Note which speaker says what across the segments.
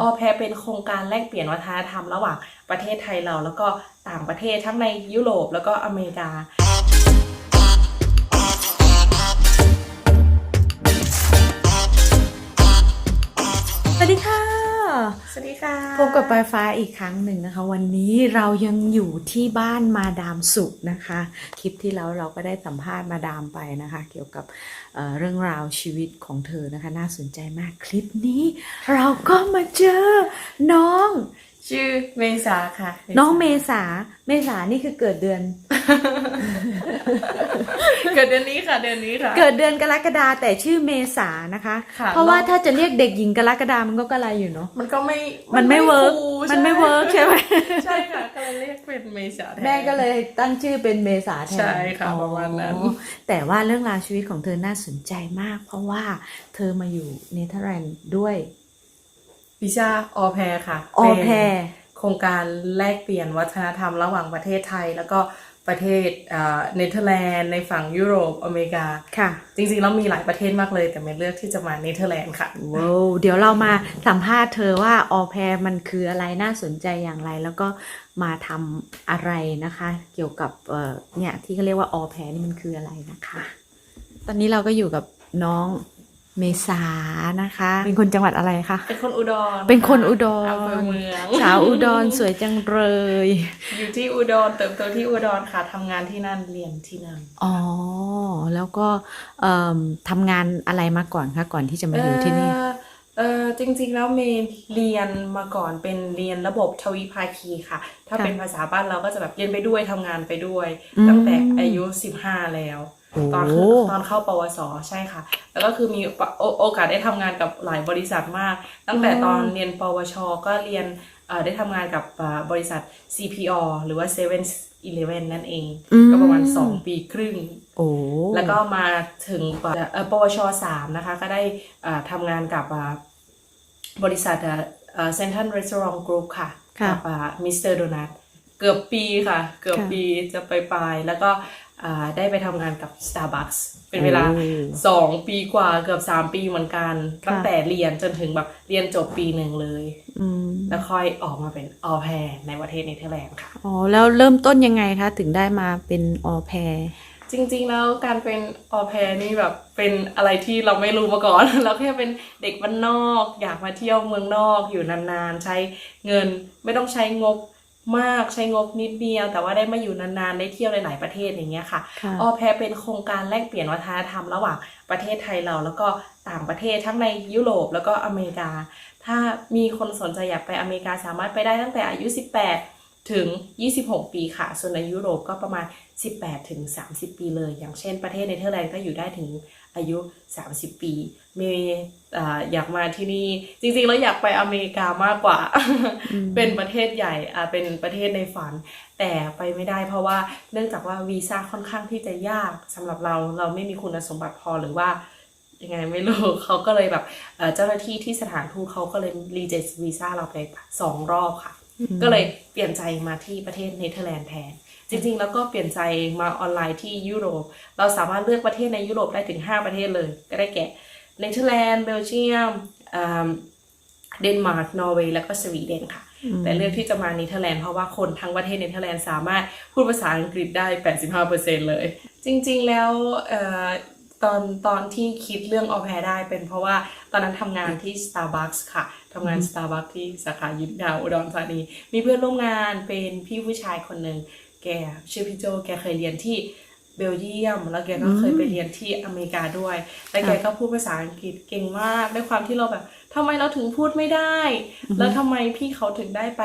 Speaker 1: ออแพรเป็นโครงการแลกเปลี่ยนวัฒนธรรมระหว่างประเทศไทยเราแล้วก็ต่างประเทศทั้งในยุโรปแล้วก็อเมริกา
Speaker 2: สวัสดีค่ะ
Speaker 1: สวัสดีค่ะ
Speaker 2: พบกับปลายฟ้าอีกครั้งหนึ่งนะคะ วันนี้เรายังอยู่ที่บ้านมาดามสุนะคะ คลิปที่แล้วเราก็ได้สัมภาษณ์มาดามไปนะคะ เกี่ยวกับเอ่อเรื่องราวชีวิตของเธอนะคะ น่าสนใจมากคลิปนี้ เราก็มาเจอน้อง
Speaker 1: ชื่อเมษาค่ะ
Speaker 2: น้องเมษาเมษานี่คือเกิดเดือน
Speaker 1: เกิดเดือนนี้ค่ะ เดือนนี้ค่ะ
Speaker 2: เกิดเดือนกรกฎาแต่ชื่อเมษานะคะ
Speaker 1: ค่ะ
Speaker 2: เพราะว่า
Speaker 1: น้อง
Speaker 2: ถ้าจะเรียกเด็กหญิงกรกฎามันก็กระไรอยู่เนาะ
Speaker 1: มันก็ไม่
Speaker 2: มันไม่เวิร์ก
Speaker 1: คูล
Speaker 2: มันไม่เวิร์กใช่ไหม
Speaker 1: ใช่ค่ะก็เลยเรียกเป็นเมษาทน
Speaker 2: แม่ก็เลยตั้งชื่อเป็นเมษาแทน
Speaker 1: ใช่ค่ะประมาณนั้น
Speaker 2: อ๋อแต่ว่าเรื่องราวชีวิตของเธอน่าสนใจมาก เพราะว่าเธอมาอยู่เนเธอร์แลนด์ด้วย
Speaker 1: วิชาออแพรค่ะ
Speaker 2: ออ
Speaker 1: เป็น
Speaker 2: แพร
Speaker 1: โครงการแลกเปลี่ยนวัฒนธรรมระหว่างประเทศไทย แล้วก็ ประเทศเอ่อเนเธอร์แลนด์ในฝั่งยุโรปอเมริกา
Speaker 2: ค่ะ
Speaker 1: จริงๆแล้วมีหลายประเทศมากเลย แต่เมย์เลือกที่จะมาเนเธอร์แลนด์ค่ะ
Speaker 2: ว้าวเดี๋ยวเรามาสัมภาษณ์เธอว่าออแพรมันคืออะไรน่าสนใจอย่างไร แล้วก็มาทำอะไรนะคะ เกี่ยวกับเอ่อเนี่ยที่เขาเรียกว่าออแพรนี่มันคืออะไรนะคะ ตอนนี้เราก็อยู่กับน้อง เมษานะคะ เป็นคนจังหวัดอะไรคะ
Speaker 1: เป็นคนอุดร
Speaker 2: เป็นคนอุดร
Speaker 1: อำเภอเมือง
Speaker 2: สาวอุดรสวยจังเลย
Speaker 1: อยู่ที่อุดรเติบโตที่อุดรค่ะทำงานที่นั่นเรียนที่นั่น
Speaker 2: อ๋อ แล้วก็เอิ่มทำงานอะไรมาก่อนคะก่อนที่จะมาอยู่ที่นี่
Speaker 1: เอ่อเออจริงๆแล้วเมย์เรียนมาก่อนเป็นเรียนระบบทวิภาคีค่ะ ถ้า
Speaker 2: ค่ะ
Speaker 1: เป็นภาษาบ้านเราก็จะแบบเรียนไปด้วยทำงานไปด้วย
Speaker 2: อืม
Speaker 1: ตั้งแต่อายุ15แล้ว
Speaker 2: โอ้
Speaker 1: ตอนตอนเข้าปวสใช่ค่ะ แล้วก็คือมีโอโอกาสได้ทำงานกับหลายบริษัทมาก ตั้งแต่ตอนเรียนปวช ก็เรียนเอ่อได้ทำงานกับอ่าบริษัท CPO หรือว่า7 e เ e ่ e นั่นเอง
Speaker 2: อืม
Speaker 1: ก็ประมาณ 2 ปีครึ่ง
Speaker 2: โอ้
Speaker 1: แล้วก็มาถึงปเอ่อปวชสามนะคะ ก็ได้อ่าทำงานกับอ่าบริษัทเซนทันรีสอร์ทกรุ๊ปค่ะ
Speaker 2: ค่ะ
Speaker 1: กัมิสเตอร์โดนัทเกือบปีค่ะ เกือบ
Speaker 2: ค่ะ
Speaker 1: ปีจะไปปลายๆแล้วก็อ่า ได้ไปทำงานกับ Starbucks เป็นเวลา
Speaker 2: โอ้
Speaker 1: สองปีกว่าเกือบสามปีเหมือนกัน
Speaker 2: ค่ะ
Speaker 1: ตั้งแต่เรียนจนถึงแบบเรียนจบปีหนึ่งเลย
Speaker 2: อืม
Speaker 1: แล้วค่อยออกมาเป็นออแพรในประเทศเนเธอร์แลนด์ค่ะ
Speaker 2: อ๋อ แล้วเริ่มต้นยังไงคะ ถึงได้มาเป็นออแพร
Speaker 1: จริงๆ แล้วการเป็นออแพรนี่แบบเป็นอะไรที่เราไม่รู้มาก่อน เราแค่เป็นเด็กบ้านนอก อยากมาเที่ยวเมืองนอกอยู่นานๆ ใช้เงินไม่ต้องใช้งบ มากใช้งบนิดเดียว แต่ว่าได้มาอยู่นานๆได้เที่ยวหลายๆประเทศอย่างเงี้ยค่ะ
Speaker 2: ค่ะ
Speaker 1: ออแพรเป็นโครงการแลกเปลี่ยนวัฒนธรรมระหว่างประเทศไทยเราแล้วก็ต่างประเทศทั้งในยุโรปแล้วก็อเมริกา ถ้ามีคนสนใจอยากไปอเมริกาสามารถไปได้ตั้งแต่อายุ 18 ถึง 26 ปีค่ะ ส่วนในยุโรปก็ประมาณ 18 ถึง 30 ปีเลย อย่างเช่นประเทศเนเธอร์แลนด์ก็อยู่ได้ถึงอายุ 30 ปีเมย์อ่าอยากมาที่นี่ จริงๆ แล้วอยากไปอเมริกามากกว่า เป็นประเทศใหญ่อ่าเป็นประเทศในฝัน แต่ไปไม่ได้เพราะว่าเนื่องจากว่าวีซ่าค่อนข้างที่จะยากสำหรับเรา เราไม่มีคุณสมบัติพอหรือว่ายังไงไม่รู้เขาก็เลยแบบเอ่อเจ้าหน้าที่ที่สถานทูตเขาก็เลยรีเจ t วีซ่าเราไปสองรอบค่ะ ก็เลยเปลี่ยนใจมาที่ประเทศเนเธอร์แลนด์แทน จริงๆ แล้วก็เปลี่ยนใจมาออนไลน์ที่ยุโรป เราสามารถเลือกประเทศในยุโรปได้ถึง 5 ประเทศเลย ก็ได้แก่เนเธอร์แลนด์เบลเยียมอ่าเดนมาร์กนอร์เวย์แล้วก็สวีเดนค่ะ แต่เลือกที่จะมาเนเธอร์แลนด์เพราะว่าคนทั้งประเทศเนเธอร์แลนด์สามารถพูดภาษาอังกฤษได้ 85%เลย จริงๆ แล้วเอ่อตอนตอนที่คิดเรื่องออแพรได้เป็นเพราะว่าตอนนั้นทำงานที่ Starbucks ค่ะ ทำงาน Starbucks ที่สาขายุทธยาอุดรธานี มีเพื่อนร่วมงานเป็นพี่ผู้ชายคนหนึ่งแกชื่อพี่โจแกเคยเรียนที่เบลเยียม แล้วแกก็เคยไปเรียนที่อเมริกาด้วย แล้วแกก็พูดภาษาอังกฤษเก่งมากด้วยความที่เราแบบทำไมเราถึงพูดไม่ได้ แล้วทำไมพี่เขาถึงได้ไป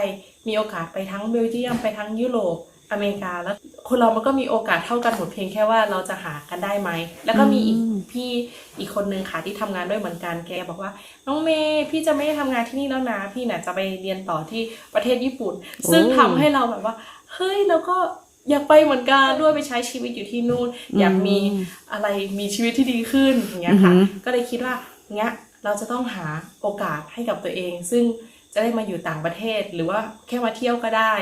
Speaker 1: มีโอกาสไปทั้งเบลเยียมไปทั้งยุโรป อเมริกาแล้วคนเรามันก็มีโอกาสเท่ากันหมดเพียงแค่ว่าเราจะหากันได้ไหม แล้วก็มีอีก
Speaker 2: อืม
Speaker 1: พี่อีกคนนึงค่ะที่ทำงานด้วยเหมือนกันแกบอกว่าน้องเมย์พี่จะไม่ได้ทำงานที่นี่แล้วนะพี่น่ะจะไปเรียนต่อที่ประเทศญี่ปุ่น ซึ่งทำให้เราแบบว่าเฮ้ยแล้วก็อยากไปเหมือนกันด้วยไปใช้ชีวิตอยู่ที่นู่น อยากมีอะไรมีชีวิตที่ดีขึ้นอย่างเงี้ยค่ะ
Speaker 2: อือหือ
Speaker 1: ก็เลยคิดว่าเงี้ยเราจะต้องหาโอกาสให้กับตัวเอง ซึ่งจะได้มาอยู่ต่างประเทศหรือว่าแค่มาเที่ยวก็ได้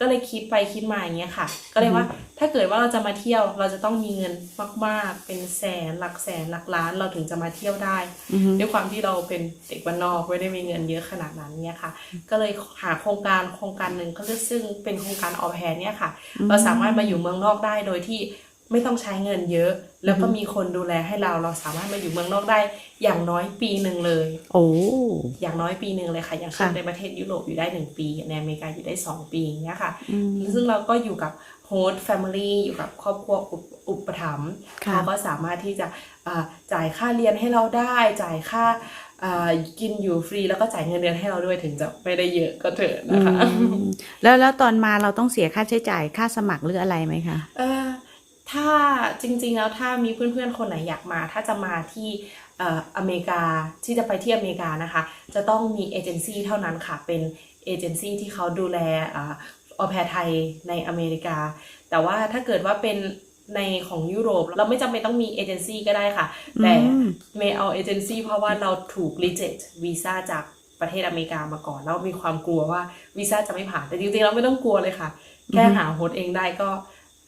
Speaker 1: ก็เลยคิดไปคิดมาอย่างเงี้ยค่ะ ก็เลยว่าถ้าเกิดว่าเราจะมาเที่ยวเราจะต้องมีเงินมากๆเป็นแสนหลักแสนหลักล้านเราถึงจะมาเที่ยวได้
Speaker 2: อือฮึ
Speaker 1: ด้วยความที่เราเป็นเด็กบ้านนอกไม่ได้มีเงินเยอะขนาดนั้นเนี่ยค่ะ ก็เลยหาโครงการโครงการหนึ่งก็คือซึ่งเป็นโครงการออแพนเนี่ยค่ะ เราสามารถมาอยู่เมืองนอกได้โดยที่ ไม่ต้องใช้เงินเยอะ แล้วก็มีคนดูแลให้เราเราสามารถมาอยู่เมืองนอกได้อย่างน้อยปีหนึ่งเลย
Speaker 2: โอ้
Speaker 1: อย่างน้อยปีหนึ่งเลยค่ะ อย่างเช่น
Speaker 2: ค่ะ
Speaker 1: ในประเทศยุโรปอยู่ได้หนึ่งปีในอเมริกาอยู่ได้สองปีอย่างเงี้ยค่ะ
Speaker 2: อืม
Speaker 1: ซึ่งเราก็อยู่กับโฮสต์แฟมิลี่อยู่กับครอบครัวอุปอุปถัมภ์
Speaker 2: ค่ะ
Speaker 1: เขาก็สามารถที่จะอ่าจ่ายค่าเรียนให้เราได้จ่ายค่าอ่ากินอยู่ฟรีแล้วก็จ่ายเงินเดือนให้เราด้วยถึงจะไม่ได้เยอะก็เถอะนะคะ
Speaker 2: อืมแล้วแล้วตอนมาเราต้องเสียค่าใช้จ่ายค่าสมัครหรืออะไรไหมคะ
Speaker 1: เออ ถ้าจริงๆแล้วถ้ามีเพื่อนๆคนไหนอยากมา ถ้าจะมาที่เอ่ออเมริกาที่จะไปที่อเมริกานะคะ จะต้องมีเอเจนซี่เท่านั้นค่ะ เป็นเอเจนซี่ที่เขาดูแลอ่าออแพรไทยในอเมริกา แต่ว่าถ้าเกิดว่าเป็นในของยุโรป เราไม่จำเป็นต้องมีเอเจนซี่ก็ได้ค่ะ แต่
Speaker 2: อืม
Speaker 1: เมย์เอาเอเจนซี่เพราะว่าเราถูก reject วีซ่าจากประเทศอเมริกามาก่อน แล้วมีความกลัวว่าวีซ่าจะไม่ผ่านแต่จริงๆเราไม่ต้องกลัวเลยค่ะ แค่หาโฮสต์เองได้ก็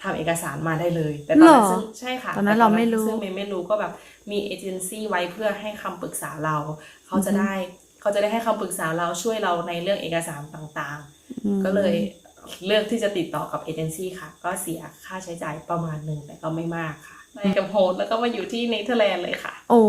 Speaker 1: ทำเอกสารมาได้เลย แต่ตอนนั้น
Speaker 2: หรอ
Speaker 1: ซึ่งใช่ค่ะ
Speaker 2: ตอนนั้น
Speaker 1: แเรา
Speaker 2: ไม่รู้
Speaker 1: ซึ่งเมย์ไม่รู้ก็แบบมีเอเจนซี่ไว้เพื่อให้คำปรึกษาเรา เขาจะได้เขาจะได้ให้คำปรึกษาเราช่วยเราในเรื่องเอกสารต่างๆ ก็เลยเลือกที่จะติดต่อกับเอเจนซี่ค่ะ ก็เสียค่าใช้จ่ายประมาณหนึ่งแต่ก็ไม่มากค่ะไปกับโฮสต์แล้วก็มาอยู่ที่เนเธอร์แลนด์เลยค่ะ
Speaker 2: โอ้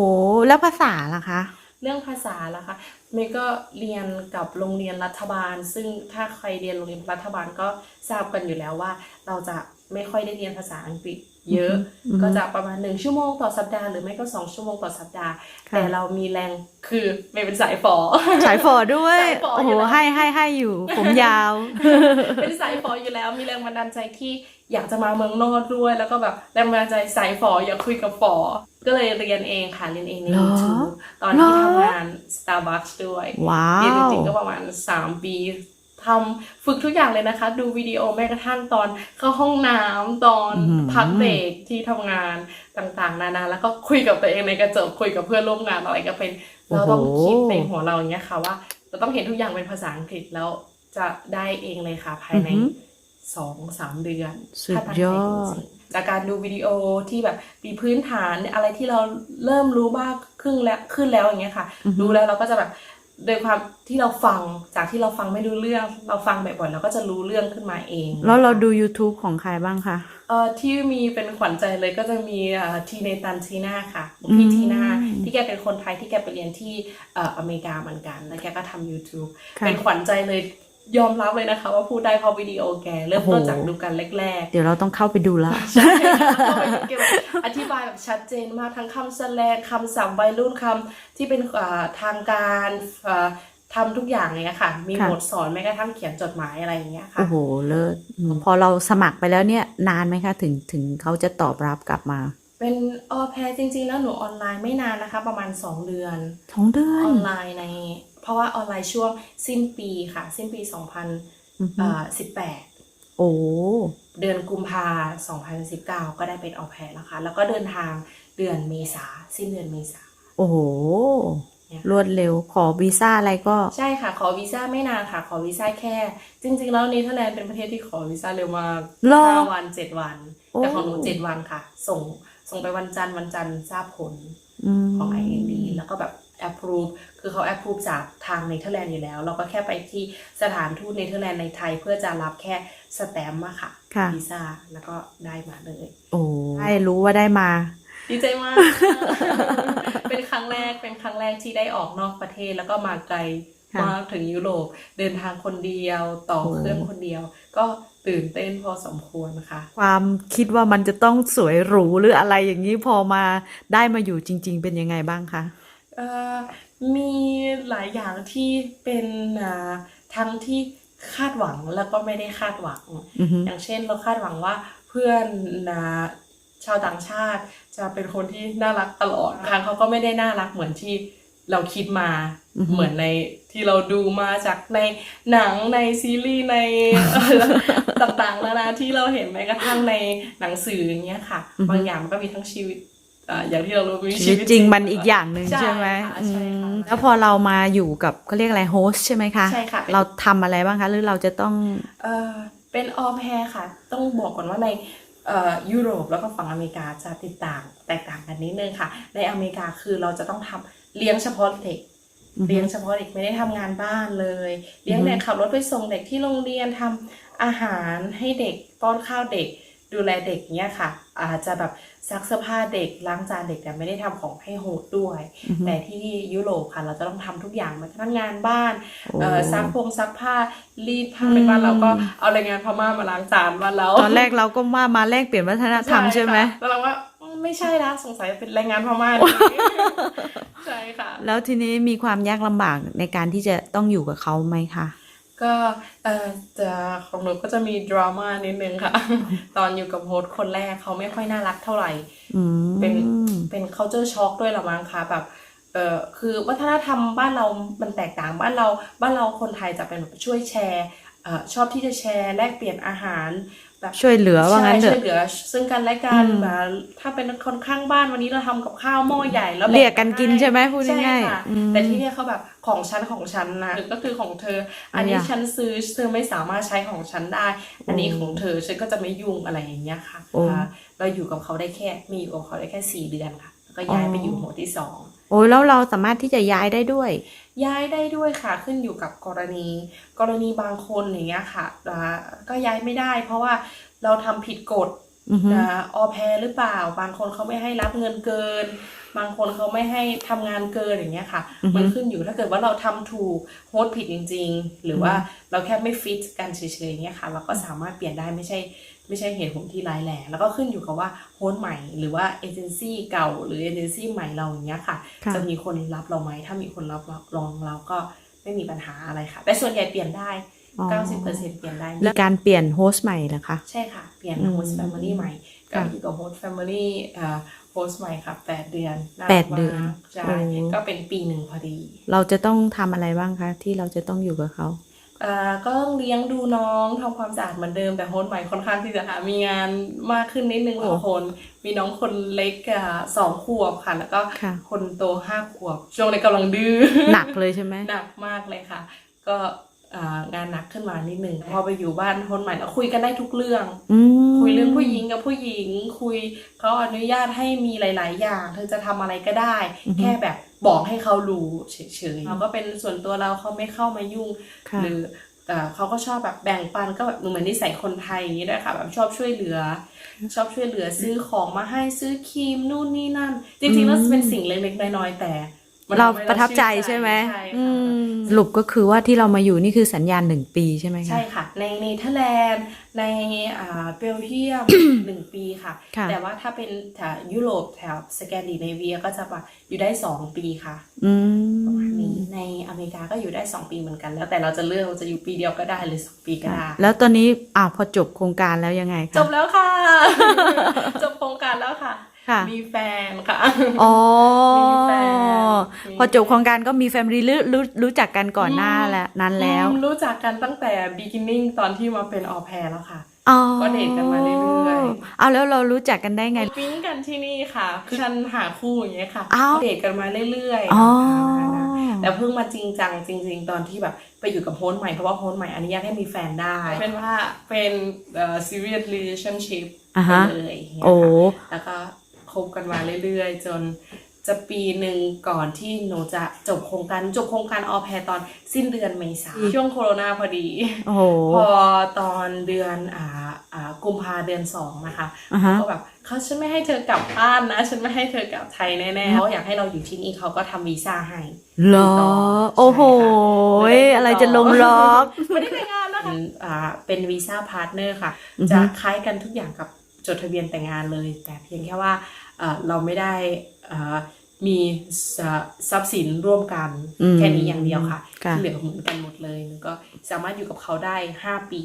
Speaker 2: แล้วภาษาล่ะคะ
Speaker 1: เรื่องภาษาล่ะคะเมย์ก็เรียนกับโรงเรียนรัฐบาล ซึ่งถ้าใครเรียนโรงเรียนรัฐบาลก็ทราบกันอยู่แล้วว่า เราจะ ไม่ค่อยได้เรียนภาษาอังกฤษเยอะ
Speaker 2: อือฮึ
Speaker 1: ก็จะประมาณหนึ่งชั่วโมงต่อสัปดาห์หรือไม่ก็สองชั่วโมงต่อสัปดาห์
Speaker 2: ค่ะ
Speaker 1: แต่เรามีแรงคือเมย์เป็นสายฝอ
Speaker 2: สายฝอด้วย
Speaker 1: สายฝอ
Speaker 2: โอ้
Speaker 1: อ
Speaker 2: โห
Speaker 1: ยู่แล้ว
Speaker 2: ให้ให้ให้อยู่ ผมยาว
Speaker 1: เป็นสายฝออยู่แล้ว มีแรงบันดาลใจที่อยากจะมาเมืองนอกด้วย แล้วก็แบบแรงบันดาลใจสายฝออยากคุยกับฝอก็เลยเรียนเองค่ะ เรียนเองใน
Speaker 2: เหรอ
Speaker 1: YouTube ตอนที่
Speaker 2: เหรอ
Speaker 1: ทำงาน Starbucks ด้วย
Speaker 2: ว้า
Speaker 1: เรียนจ
Speaker 2: ว
Speaker 1: ริงๆก็ประมาณ 3 ปี ทำฝึกทุกอย่างเลยนะคะ ดูวิดีโอแม้กระทั่งตอนเข้าห้องน้ำตอน
Speaker 2: อื้อหือ
Speaker 1: พักเบรกที่ทำงานต่างๆ นานาแล้วก็คุยกับตัวเองในกระจกคุยกับเพื่อนร่วมงานอะไรก็เป็นเราต้องคิดในหัวเราอย่างเงี้ยค่ะว่าเราต้องเห็นทุกอย่างเป็นภาษาอังกฤษแล้วจะได้เองเลยค่ะ ภายใน
Speaker 2: อือหือ
Speaker 1: สองสามเดือน
Speaker 2: สุด
Speaker 1: ถ้าตั้งใจ
Speaker 2: ยอด
Speaker 1: จริงๆจากการดูวิดีโอที่แบบมีพื้นฐานอะไรที่เราเริ่มรู้มากขึ้นแล้วขึ้นแล้วอย่างเงี้ยค่ะ รู้แล้วเราก็จะแบบ โดยความที่เราฟังจากที่เราฟังไม่รู้เรื่อง เราฟังบ่อยๆเราก็จะรู้เรื่องขึ้นมาเอง
Speaker 2: แล้วเราดู YouTube ของใครบ้างคะ
Speaker 1: เอ่อที่มีเป็นขวัญใจเลยก็จะมีเอ่อทีเนตันทีน่าค่ะพี่
Speaker 2: อืม
Speaker 1: ทีน่าที่แกเป็นคนไทยที่แกไปเรียนที่เอ่ออเมริกาเหมือนกัน แล้วแกก็ทำ YouTube
Speaker 2: ค่ะ
Speaker 1: เป็นขวัญใจเลย ยอมรับเลยนะคะ ว่าพูดได้เพราะวิดีโอแกเริ่มต้น
Speaker 2: โอ้โห
Speaker 1: จากดูกันแรกๆ
Speaker 2: เดี๋ยวเราต้องเข้าไปดูละ
Speaker 1: ใช่ค่ะแล้วก็เป็นเกี่ยวกับอธิบายแบบชัดเจนมากทั้งคำแสลงคำศัพท์วัยรุ่นคำที่เป็นอ่าทางการอ่าทำทุกอย่างเลยอะค่ะ มี
Speaker 2: ค่ะ
Speaker 1: บทสอนแม้กระทั่งเขียนจดหมายอะไรอย่างเงี้ยค่ะ
Speaker 2: โอ้โหเลิศอืมพอเราสมัครไปแล้วเนี่ยนานไหมคะ ถึงถึงเขาจะตอบรับกลับมา
Speaker 1: เป็นออแพรจริง ๆ แล้วหนูออนไลน์ไม่นานนะคะ ประมาณ 2 เดือน
Speaker 2: สองเดือ
Speaker 1: อน อนไลน์ใน เพราะว่าออนไลน์ช่วงสิ้นปีค่ะ สิ้นปี
Speaker 2: อือฮึ
Speaker 1: 2018
Speaker 2: โอ้
Speaker 1: เดือนกุมภา2019 ก็ได้เป็นออแพรแล้วค่ะ แล้วก็เดินทางเดือนเมษาสิ้นเดือนเมษา
Speaker 2: โอ้โห
Speaker 1: เนี่ย
Speaker 2: รวดเร็วขอวีซ่าอะไรก็
Speaker 1: ใช่ค่ะ ขอวีซ่าไม่นานค่ะ ขอวีซ่าแค่ จริง ๆ แล้วเนเธอร์แลนด์เป็นประเทศที่ขอวีซ่าเร็วมาก
Speaker 2: หรอ
Speaker 1: ห้าวันเจ็ดวัน
Speaker 2: โอ้
Speaker 1: แต่ของหนูเจ็ดวันค่ะ ส่ง ส่งไปวันจันทร์วันจันทร์ทราบผล
Speaker 2: อืม
Speaker 1: ของ IND แล้วก็แบบ approve คือเขา approve จากทางเนเธอร์แลนด์อยู่แล้ว เราก็แค่ไปที่สถานทูตเนเธอร์แลนด์ในไทย เพื่อจะรับแค่สแตมป์มาค่ะ
Speaker 2: ค่ะ
Speaker 1: วีซ่าแล้วก็ได้มาเลย
Speaker 2: โอ้ให้รู้ว่าได้มา
Speaker 1: ดีใจมาก เป็นครั้งแรกเป็นครั้งแรกที่ได้ออกนอกประเทศแล้วก็มาไกล
Speaker 2: ค่ะ
Speaker 1: มากถึงยุโรปเดินทางคนเดียวต่อ
Speaker 2: โอ้
Speaker 1: เครื่องคนเดียว ก็ ตื่นเต้นพอสมควรค่ะ
Speaker 2: ความคิดว่ามันจะต้องสวยหรูหรืออะไรอย่างนี้พอมาได้มาอยู่จริง ๆ เป็นยังไงบ้างคะ
Speaker 1: เอ่อมีหลายอย่างที่เป็นอ่าทั้งที่คาดหวังแล้วก็ไม่ได้คาดหวัง
Speaker 2: อือฮึ
Speaker 1: อย่างเช่นเราคาดหวังว่าเพื่อนนะชาวต่างชาติจะเป็นคนที่น่ารักตลอดครั้งเขาก็ไม่ได้น่ารักเหมือนที่ เราคิดมา
Speaker 2: อือฮึ
Speaker 1: เหมือนในที่เราดูมาจากในหนังในซีรีส์ในต่างๆนานาที่เราเห็นแม้กระทั่งในหนังสืออย่างเงี้ยค่ะ บางอย่างมันก็มีทั้งชีวิตอ่าอย่างที่เรารู้มี
Speaker 2: ชีวิตจริงมันอีกอย่างหนึ่ง
Speaker 1: ใช่
Speaker 2: ใช่ไหม
Speaker 1: ค่ะใช่ค่ะ
Speaker 2: อืมแล้วพอเรามาอยู่กับเขาเรียกอะไรโฮสใช่ไหมคะ
Speaker 1: ใช่ค่ะ
Speaker 2: เราทำอะไรบ้างคะหรือเราจะต้อง
Speaker 1: เอ่อเป็นออแพรค่ะ ต้องบอกก่อนว่าในเอ่อยุโรปแล้วก็ฝั่งอเมริกาจะติดต่างแตกต่างกันนิดนึงค่ะ ในอเมริกาคือเราจะต้องทำ เลี้ยงเฉพาะเด็ก
Speaker 2: อือฮึ
Speaker 1: เลี้ยงเฉพาะเด็กไม่ได้ทำงานบ้านเลย เลี้ยงเด็กขับรถไปส่งเด็กที่โรงเรียนทำอาหารให้เด็กป้อนข้าวเด็ก ดูแลเด็กเนี้ยค่ะ อาจจะแบบซักเสื้อผ้าเด็กล้างจานเด็กแต่ไม่ได้ทำของให้โหดด้วย
Speaker 2: อือฮึ
Speaker 1: แต่ที่ยุโรปค่ะ เราจะต้องทำทุกอย่างแม้กระทั่งงานบ้าน
Speaker 2: โอ้
Speaker 1: เอ่อซักพงซักผ้ารีดผ้าเป็นบ้านเราก็เอาแรงงานพม่ามาล้างจานบ้านเรา
Speaker 2: ตอนแรกเราก็มามาแลกเปลี่ยนวัฒนธรรมใช่ไหม
Speaker 1: ค่ะแล้วเราว่าอืม ไม่ใช่ละสงสัยเป็นแรงงานพม่าใช่ค่ะ
Speaker 2: แล้วทีนี้มีความยากลำบากในการที่จะต้องอยู่กับเขาไหมคะ
Speaker 1: ก็เออจะของหนูก็จะมีดราม่านิดนึงค่ะ ตอนอยู่กับโฮสต์คนแรกเขาไม่ค่อยน่ารักเท่าไหร่
Speaker 2: อืม
Speaker 1: เป็นเป็น culture shock ด้วยละมั้งคะแบบเออคือวัฒนธรรมบ้านเรา มันแตกต่างบ้านเรา บ้านเราคนไทยจะเป็นแบบช่วยแชร์เอ่อชอบที่จะแชร์แลกเปลี่ยนอาหาร แบบ
Speaker 2: ช่วยเหลือว่างั้นเถ
Speaker 1: ใช่ช่ว
Speaker 2: อะ
Speaker 1: ยเหลือ ซึ่งกันและกัน
Speaker 2: อืม
Speaker 1: แบบถ้าเป็นคนข้างบ้านวันนี้เราทำกับข้าวหม้อใหญ่แล้วแบ่ง
Speaker 2: เรียกกันกินใช่ไหมพูด
Speaker 1: ใช่
Speaker 2: ง่าย
Speaker 1: ค่ะ
Speaker 2: ๆอืม
Speaker 1: แต่ที่เนี่ยเขาแบบของฉันของฉันนะก็คือของเธอ อันนี้
Speaker 2: อะ
Speaker 1: ฉันซื้อเธอไม่สามารถใช้ของฉันได้ อันนี้ของเธอฉันก็จะไม่ยุ่งอะไรอย่างเงี้ยค่ะ
Speaker 2: โอ้
Speaker 1: อ่าเราอยู่กับเขาได้แค่มีอยู่กับเขาได้แค่สี่เดือนค่ะแล้วก็ย้ายไปอยู่หมู่ที่สอง
Speaker 2: โอ้ยแล้วเราสามารถที่จะย้ายได้ด้วย
Speaker 1: ย้ายได้ด้วยค่ะขึ้นอยู่กับกรณี กรณีบางคนอย่างเงี้ยค่ะอ่าก็ย้ายไม่ได้ เพราะว่าเราทำผิดกฎ
Speaker 2: อือฮึ
Speaker 1: นะออแพรหรือเปล่า บางคนเขาไม่ให้รับเงินเกิน บางคนเขาไม่ให้ทำงานเกินอย่างเงี้ยค่ะ
Speaker 2: อือฮึ
Speaker 1: มันขึ้นอยู่ถ้าเกิดว่าเราทำถูกโฮสต์ผิดจริง ๆ หรือว่าเราแค่ไม่ฟิตกันเฉยๆอย่างเงี้ยค่ะ เราก็สามารถเปลี่ยนได้ไม่ใช่ ไม่ใช่เหตุผลที่ร้ายแรงแล้วก็ขึ้นอยู่กับว่าโฮสต์ใหม่หรือว่าเอเจนซี่เก่าหรือเอเจนซี่ใหม่เราอย่างเงี้ยค่ะ
Speaker 2: ค่ะ
Speaker 1: จะมีคนรับเราไหมถ้ามีคนรับรองเราก็ไม่มีปัญหาอะไรค่ะ แต่ส่วนใหญ่เปลี่ยนได้
Speaker 2: อ๋อ
Speaker 1: 90%เปลี่ยนได้
Speaker 2: แล้วการเปลี่ยนโฮสต์ใหม่เหรอคะ
Speaker 1: ใช่ค่ะ เปลี่ยน
Speaker 2: อืม
Speaker 1: โฮสต์แฟมิลี่ใหม่ก็
Speaker 2: ค่ะ
Speaker 1: อยู่กับโฮสต์แฟมิลี่อ่าโฮสต์ใหม่ค่ะแปดเดือนน่า
Speaker 2: แป
Speaker 1: รั
Speaker 2: ด
Speaker 1: ก
Speaker 2: เดือน
Speaker 1: มากใช่
Speaker 2: โอ้
Speaker 1: ก็เป็นปีหนึ่งพอดี
Speaker 2: เราจะต้องทำอะไรบ้างคะ ที่เราจะต้องอยู่กับเขา
Speaker 1: อ่า ก็ต้องเลี้ยงดูน้องทำความสะอาดเหมือนเดิมแต่โฮสต์ใหม่ค่อนข้างที่จะหามีงานมากขึ้นนิดนึง
Speaker 2: โอ้
Speaker 1: บางคน มีน้องคนเล็กอะสองขวบค่ะ แล้วก็
Speaker 2: ค่ะ
Speaker 1: คนโตห้าขวบ ช่วงนี้กำลังดื้อ
Speaker 2: หนักเลยใช่ไหม
Speaker 1: หนักมากเลยค่ะ ก็อ่างานหนักขึ้นมานิดนึงพอไปอยู่บ้านคนใหม่แล้วคุยกันได้ทุกเรื่อง
Speaker 2: อืม
Speaker 1: คุยเรื่องผู้หญิงกับผู้หญิง คุยเขาอนุญาตให้มีหลาย ๆ อย่าง เธอจะทำอะไรก็ได้
Speaker 2: อือฮึ
Speaker 1: แค่แบบ บอกให้เขารู้เฉยๆเราก็เป็นส่วนตัวเราเขาไม่เข้ามายุ่ง
Speaker 2: ค่ะ
Speaker 1: หรือเอ่อเขาก็ชอบแบบแบ่งปันก็แบบเหมือนนิสัยคนไทยอย่างนี้ด้วยค่ะแบบชอบช่วยเหลือ ชอบช่วยเหลือซื้อของมาให้ซื้อครีมนู่นนี่นั่น จริงๆแล้วเป็นสิ่งเล็กๆน้อยๆแต่ มัน
Speaker 2: เรา
Speaker 1: ทำให้
Speaker 2: ประทับใจ
Speaker 1: ชื่น
Speaker 2: ใช่ไหม
Speaker 1: ใช่
Speaker 2: อื
Speaker 1: ค่ะ
Speaker 2: มสรุปก็คือว่าที่เรามาอยู่นี่คือสัญญาณหนึ่งปีใช่ไหมคะ
Speaker 1: ใช่ค่ะ ในเนเธอร์แลนด์ในอ่าเบลเยียม หนึ่งปีค่ะ
Speaker 2: ค่ะ
Speaker 1: แต่ว่าถ้าเป็นแถวยุโรปแถวสแกนดิเนเวียก็จะแบบอยู่ได้สองปีค่ะ
Speaker 2: อืม
Speaker 1: ประมาณนี้ในอเมริกาก็อยู่ได้สองปีเหมือนกัน แล้วแต่เราจะเลือกว่าจะอยู่ปีเดียวก็ได้หรือสองปีก็
Speaker 2: ค่ะ
Speaker 1: ได้
Speaker 2: แล้วตอนนี้อ่าพอจบโครงการแล้วยังไงคะ
Speaker 1: จบแล้วค่ะ จบโครงการแล้วค่ะ
Speaker 2: ค่ะ
Speaker 1: มีแฟนค่ะ
Speaker 2: อ๋อ
Speaker 1: มีแฟนมี
Speaker 2: พอจบโครงการก็มีแฟมิลี่รู้รู้รู้จักกันก่อนหน้าแล้วนั้นแล้ว
Speaker 1: อืมรู้จักกันตั้งแต่ beginning ตอนที่มาเป็นออแพรแล้วค่ะ
Speaker 2: อ๋อ
Speaker 1: ก็เดทกันมาเรื่อย
Speaker 2: เอาแล้วเรารู้จักกันได้ไง
Speaker 1: ปิ๊งกันที่นี่ค่ะคือฉันหาคู่อย่างเงี้ยค่ะ
Speaker 2: อ้าว
Speaker 1: เดทกันมาเรื่อยๆ
Speaker 2: อ๋อ
Speaker 1: แต่เพิ่งมาจริงจังจริง ๆ ตอนที่แบบไปอยู่กับโฮสต์ใหม่เพราะว่าโฮสต์ใหม่อนุญาตให้มีแฟนได้ เป็นว่าเป็นเอ่อ serious relationship
Speaker 2: อ่าฮะ
Speaker 1: ไปเลยอย่างเงี้ย
Speaker 2: โอ้
Speaker 1: ค่ะแล้วก็ คบกันมาเรื่อยๆ จนจะปีหนึ่งก่อนที่หนูจะจบโครงการจบโครงการออแพรตอนสิ้นเดือนเมษา
Speaker 2: อืม
Speaker 1: ช่วงโควิดพอดี
Speaker 2: โอ้โห
Speaker 1: พอตอนเดือนอ่าอ่ากุมภาเดือนสองนะคะ
Speaker 2: อ่าฮะ
Speaker 1: ก็แบบเขาฉันไม่ให้เธอกลับบ้านนะฉันไม่ให้เธอกลับไทยแน่ๆเขาอยากให้เราอยู่ที่นี่เขาก็ทำวีซ่าให้
Speaker 2: เหรอโอ้โห
Speaker 1: ใช่ค่ะ
Speaker 2: อะไรจะลงล็อก
Speaker 1: ไม่ได้แต่งงานนะคะอ่าเป็นวีซ่าพาร์ทเนอร์ค่ะ
Speaker 2: อือฮึ
Speaker 1: จะคล้ายกันทุกอย่างกับ จดทะเบียนแต่งงานเลย แต่เพียงแค่ว่าเอ่อเราไม่ได้เอ่อมีสทรัพย์สินร่วมกัน
Speaker 2: อืม
Speaker 1: แค่นี้อย่างเดียวค่ะ
Speaker 2: ค่ะ
Speaker 1: ที่เหลือเหมือนกันหมดเลยหนูก็สามารถอยู่กับเขาได้ 5 ปี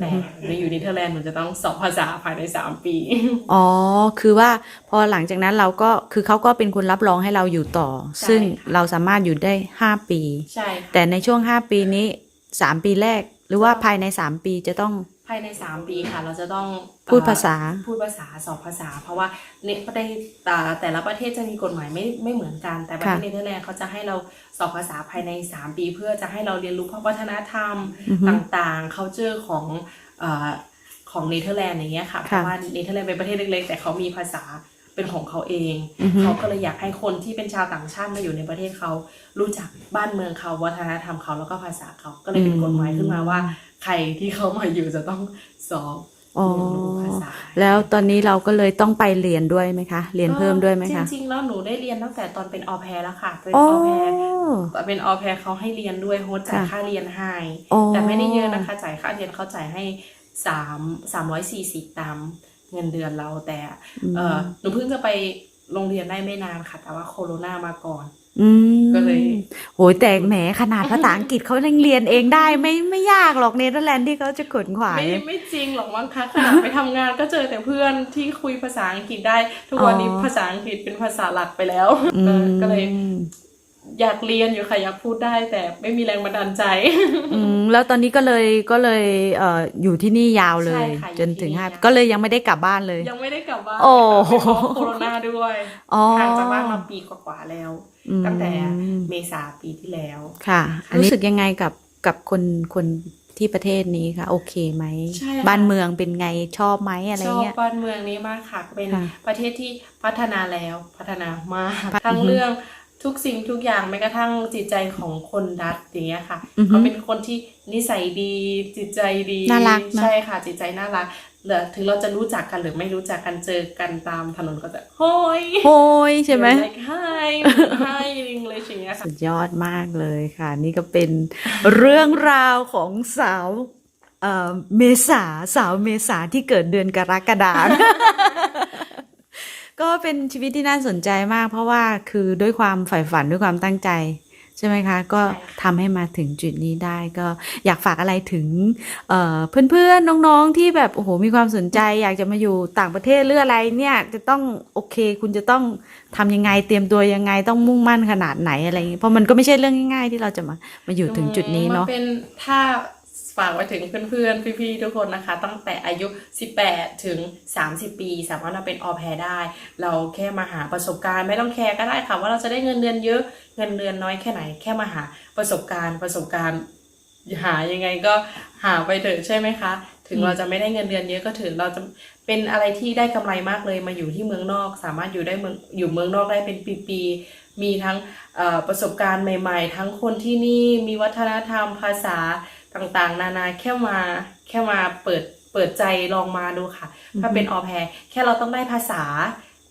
Speaker 1: แต่ในอยู่เนเธอร์แลนด์หนูจะต้องสอบภาษาภายใน3ปี
Speaker 2: อ๋อ คือว่าพอหลังจากนั้นเราก็คือเขาก็เป็นคนรับรองให้เราอยู่ต่อ
Speaker 1: ใช่
Speaker 2: ซึ่ง
Speaker 1: ค่ะ
Speaker 2: เราสามารถอยู่ได้ห้าปี
Speaker 1: ใช่ค่ะ
Speaker 2: แต่ในช่วงห้าปีนี้สามปีแรก หรือว่าภายในสามปีจะต้อง
Speaker 1: ภายใน 3 ปีค่ะ เราจะต้อง
Speaker 2: พูดภาษา
Speaker 1: เอ่อพูดภาษาสอบภาษา เพราะว่าในประเทศแต่แต่ละประเทศจะมีกฎหมายไม่ไม่เหมือนกัน แต่ประเทศ
Speaker 2: ค่ะ
Speaker 1: เนเธอร์แลนด์เขาจะให้เราสอบภาษาภายใน 3 ปี เพื่อจะให้เราเรียนรู้พวกวัฒนธรรม
Speaker 2: อือฮึ
Speaker 1: ต่างๆ culture ของเเอ่อของเนเธอร์แลนด์อย่างเงี้ยค่ะเพ
Speaker 2: ค่ะ
Speaker 1: ราะว่าเนเธอร์แลนด์เป็นประเทศเล็กๆแต่เขามีภาษาเป็นของเขาเอง
Speaker 2: อือฮึ
Speaker 1: เขาก็เลยอยากให้คนที่เป็นชาวต่างชาติมาอยู่ในประเทศเขา รู้จักบ้านเมืองเขาวัฒนธรรมเขาแล้วก็ภาษาเขาก็เลยเป็นกฎหมายขึ้นมาว่า ใครที่เขามาอยู่จะต้องสอบ
Speaker 2: อ๋อ
Speaker 1: เรียนรู้ภาษา
Speaker 2: แล้วตอนนี้เราก็เลยต้องไปเรียนด้วยไหมคะ เรียนเพิ่มด้วยไหมคะ
Speaker 1: จริงๆแล้วหนูได้เรียนตั้งแต่ตอนเป็นออแพรแล้วค่ะเป็น
Speaker 2: อ๋
Speaker 1: อ
Speaker 2: อ
Speaker 1: อแพรเป็นออแพรเขาให้เรียนด้วยโฮสต์จ่าย
Speaker 2: ค่ะ
Speaker 1: ค่าเรียนให้
Speaker 2: อ๋อ
Speaker 1: แต่ไม่ได้เยอะนะคะจ่ายค่าเรียนเขาจ่ายให้สามสามร้อยสี่สิบตามเงินเดือนเราแต่ เออหนูเพิ่งจะไปโรงเรียนได้ไม่นานค่ะ แต่ว่าโควิดมาก่อน
Speaker 2: อืม
Speaker 1: ก็เลย
Speaker 2: โหยแต่แหมขนาดภาษาอังกฤษเขายังเรียนเองได้ไม่ไม่ยากหรอกเนเธอร์แลนด์ที่เขาจะขนขวาย
Speaker 1: ไม่ไม่จริงหรอกมั้งคะขนาดไปทำงานก็เจอแต่เพื่อนที่คุยภาษาอังกฤษได้ ทุกวันนี้
Speaker 2: อ๋อ
Speaker 1: ภาษาอังกฤษเป็นภาษาหลักไปแล้ว
Speaker 2: อื
Speaker 1: เอ
Speaker 2: ม
Speaker 1: อก็เลยอยากเรียนอยู่ค่ะอยากพูดได้แต่ไม่มีแรงบันดาลใจ
Speaker 2: อืมแล้วตอนนี้ก็เลยก็เลยเอ่ออยู่ที่นี่ยาวเลย
Speaker 1: ใช่ค่ะอยู่
Speaker 2: จนถึง
Speaker 1: ที่นี่
Speaker 2: ห้ายา
Speaker 1: ว
Speaker 2: ก็เลยยังไม่ได้กลับบ้านเลย
Speaker 1: ยังไม่ได้กลับบ้าน
Speaker 2: โอ้
Speaker 1: ค่ะเป็นเพราะโควิดด้วย
Speaker 2: อ๋อ
Speaker 1: ห่างจากบ้านมาปีกว่าๆแล้ว
Speaker 2: อืม
Speaker 1: ตั้งแต่เมษาปีที่แล้ว
Speaker 2: ค่ะ
Speaker 1: อันนี้
Speaker 2: รู้สึกยังไงกับกับคนคนที่ประเทศนี้คะโอเคไหม
Speaker 1: ใช่ค่ะ
Speaker 2: บ้านเมืองเป็นไงชอบไหมอะไร
Speaker 1: ชอบ
Speaker 2: เงี้ย
Speaker 1: บ้านเมืองนี้มากค่ะเป็น
Speaker 2: ค่ะ
Speaker 1: ประเทศที่พัฒนาแล้วพัฒนามาก
Speaker 2: พัฒ
Speaker 1: ทั้ง
Speaker 2: อือฮึ
Speaker 1: เรื่องทุกสิ่งทุกอย่างแม้กระทั่งจิตใจของคนดัตอย่างเงี้ยค่ะ
Speaker 2: อือฮึ
Speaker 1: เขาเป็นคนที่นิสัยดีจิตใจดี
Speaker 2: น่ารักเนอะ
Speaker 1: ใช่ค่ะ จิตใจน่ารัก เหลือถึงเราจะรู้จักกันหรือไม่รู้จักกันเจอกันตามถนนก็จะโฮ้ย
Speaker 2: โอ้ยใช่ไหม
Speaker 1: like hi hi English อย่างเงี้ยค่ะ
Speaker 2: สุดยอดมากเลยค่ะ นี่ก็เป็นเรื่องราวของสาวเอ่อเมษาสาวเมษาที่เกิดเดือนกรกฎาคมก็เป็นชีวิตที่น่าสนใจมาก เพราะว่าคือด้วยความใฝ่ฝันด้วยความตั้งใจ ใช่ไหมคะ ก็
Speaker 1: ใช่ค่ะ
Speaker 2: ทำให้มาถึงจุดนี้ได้ก็อยากฝากอะไรถึงเอ่อเพื่อนๆน้องๆที่แบบโอ้โหมีความสนใจ อยากจะมาอยู่ต่างประเทศหรืออะไรเนี่ยจะต้องโอเค คุณจะต้องทำยังไงเตรียมตัวยังไงต้องมุ่งมั่นขนาดไหนอะไรอย่างเงี้ยเพราะมันก็ไม่ใช่เรื่องง่าย ๆ ที่เราจะมามาอยู่ถึงจุดนี้เนาะ
Speaker 1: มัเป็นถ้า ฝากไว้ถึงเพื่อนๆ พี่ๆ ทุกคนนะคะ ตั้งแต่อายุ 18 ถึง 30 ปี สามารถมาเป็นออแพรได้ เราแค่มาหาประสบการณ์ ไม่ต้องแคร์ก็ได้ค่ะ ว่าเราจะได้เงินเดือนเยอะเงินเดือนน้อยแค่ไหน แค่มาหาประสบการณ์ประสบการณ์ หายังไงก็หาไปเถอะใช่ไหมคะ ถึงเราจะไม่ได้เงินเดือนเยอะก็ถือเราจะเป็นอะไรที่ได้กำไรมากเลยมาอยู่ที่เมืองนอก สามารถอยู่ได้เมืองอยู่เมืองนอกได้เป็นปีๆมีทั้งประสบการณ์ใหม่ ๆ ทั้งคนที่นี่มีวัฒนธรรมภาษา ต่างๆ นานาแค่มาแค่มาเปิดเปิดใจลองมาดูค่ะ ถ้าเป็นออแพรแค่เราต้องได้ภาษา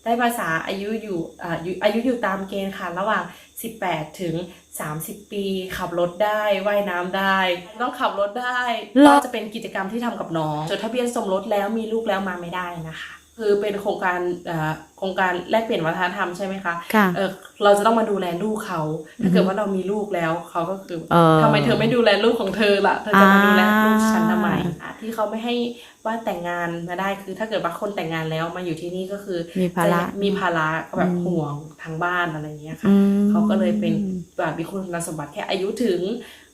Speaker 1: ได้ภาษาอายุอยู่อ่าอยู่อายุอยู่ตามเกณฑ์ค่ะ ระหว่าง 18 ถึง 30 ปี ขับรถได้ว่ายน้ำได้ ต้องขับรถได้
Speaker 2: เหรอ
Speaker 1: ก็จะเป็นกิจกรรมที่ทำกับน้อง จดทะเบียนสมรสแล้วมีลูกแล้วมาไม่ได้นะคะ คือเป็นโครงการเอ่อโครงการแลกเปลี่ยนวัฒนธรรมใช่ไหมคะ
Speaker 2: ค่ะ
Speaker 1: เออเราจะต้องมาดูแลลูกเขา ถ้าเกิดว่าเรามีลูกแล้วเขาก็คือ
Speaker 2: เออ
Speaker 1: ทำไมเธอไม่ดูแลลูกของเธอล่ะเธอจะมาดูแลลูกฉันทำไม
Speaker 2: อ่า
Speaker 1: อะที่เขาไม่ให้ว่าแต่งงานมาได้คือ ถ้าเกิดว่าคนแต่งงานแล้วมาอยู่ที่นี่ก็คือ
Speaker 2: มีภาระ
Speaker 1: จมีภาระก็แบบ
Speaker 2: อืม
Speaker 1: ห่วงทางบ้านอะไรอย่างเงี้ยค่ะ
Speaker 2: อืม
Speaker 1: เขาก็เลยเป็นแบบมีคุณสมบัติแค่อายุถึง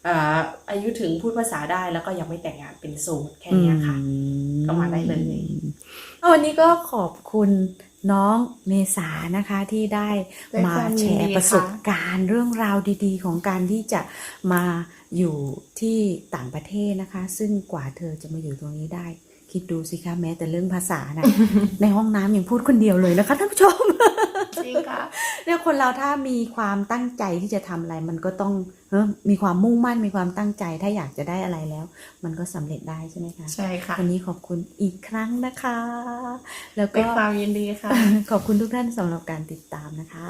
Speaker 1: อ่าอายุถึงพูดภาษาได้แล้วก็ยังไม่แต่งงานเป็นโสดแค่เนี้ยค่ะ
Speaker 2: อืม
Speaker 1: ก็มาได้เลย
Speaker 2: วันนี้ก็ขอบคุณน้องเมษานะคะที่ได้
Speaker 1: ด้วย
Speaker 2: มา
Speaker 1: ความ
Speaker 2: แช
Speaker 1: ยินดี
Speaker 2: ร์
Speaker 1: ค่ะ
Speaker 2: ประสบการณ์เรื่องราวดีๆ ของการที่จะมาอยู่ที่ต่างประเทศนะคะ ซึ่งกว่าเธอจะมาอยู่ตรงนี้ได้ คิดดูสิคะแม้แต่เรื่องภาษานะในห้องน้ำยังพูดคนเดียวเลยนะคะท่านผู้ชม
Speaker 1: จริงค่ะ
Speaker 2: เนี่ยคนเราถ้ามีความตั้งใจที่จะทำอะไร มันก็ต้องเออมีความมุ่งมั่นมีความตั้งใจ ถ้าอยากจะได้อะไรแล้ว มันก็สำเร็จได้ใช่ไหมคะ
Speaker 1: ใช่ค่ะ
Speaker 2: วันนี้ขอบคุณอีกครั้งนะคะ แล้ว
Speaker 1: ด้ว
Speaker 2: ก็
Speaker 1: ยความยินดีค่ะ
Speaker 2: ขอบคุณทุกท่านสำหรับการติดตามนะคะ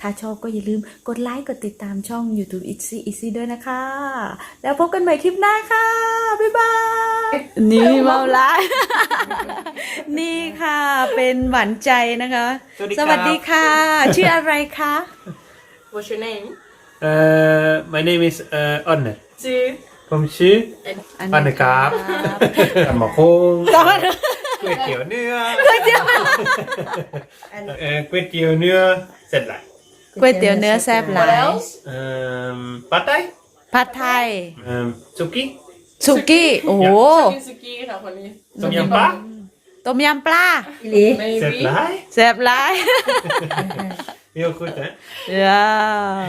Speaker 2: ถ้าชอบก็อย่าลืมกดไลค์กดติดตามช่อง YouTube Itzy Easy ด้วยนะคะ แล้วพบกันใหม่คลิปหน้าค่ะบ๊ายบายนี่เมาไลฟ์ นี่ค่ะ เป็นหวานใจนะคะ
Speaker 3: สวัสดี
Speaker 2: ส
Speaker 3: ครับ
Speaker 2: วัสดีค่ะ ชื่ออะไรคะ
Speaker 1: What's your name
Speaker 3: Uh, my name is uh, Anne.
Speaker 1: ชื่อ
Speaker 3: ผมชื่อ
Speaker 2: อัน
Speaker 3: อันนะครับ
Speaker 2: ครับ
Speaker 3: ตำมะคงก๋วยเตี๋ยวเนื้อเอ่อก๋วยเตี๋ยวเนื้อเสร็จละ
Speaker 2: ก๋วยเตี๋ยวเนื้อแซ่บหลา
Speaker 1: What
Speaker 2: ย
Speaker 1: else
Speaker 3: เอ่อปัตไต
Speaker 2: ผัดไทย
Speaker 3: เอ่อสุกี้
Speaker 2: สุกี้ โอ้โห
Speaker 1: กินสุกี้ค่ะคนนี้
Speaker 3: ต้มยำปลา
Speaker 2: ต้มยำปลา
Speaker 3: เสร็จ
Speaker 1: Maybe
Speaker 3: ละ
Speaker 2: แซ่บหลาย
Speaker 3: Heel goed hè
Speaker 2: Yeah.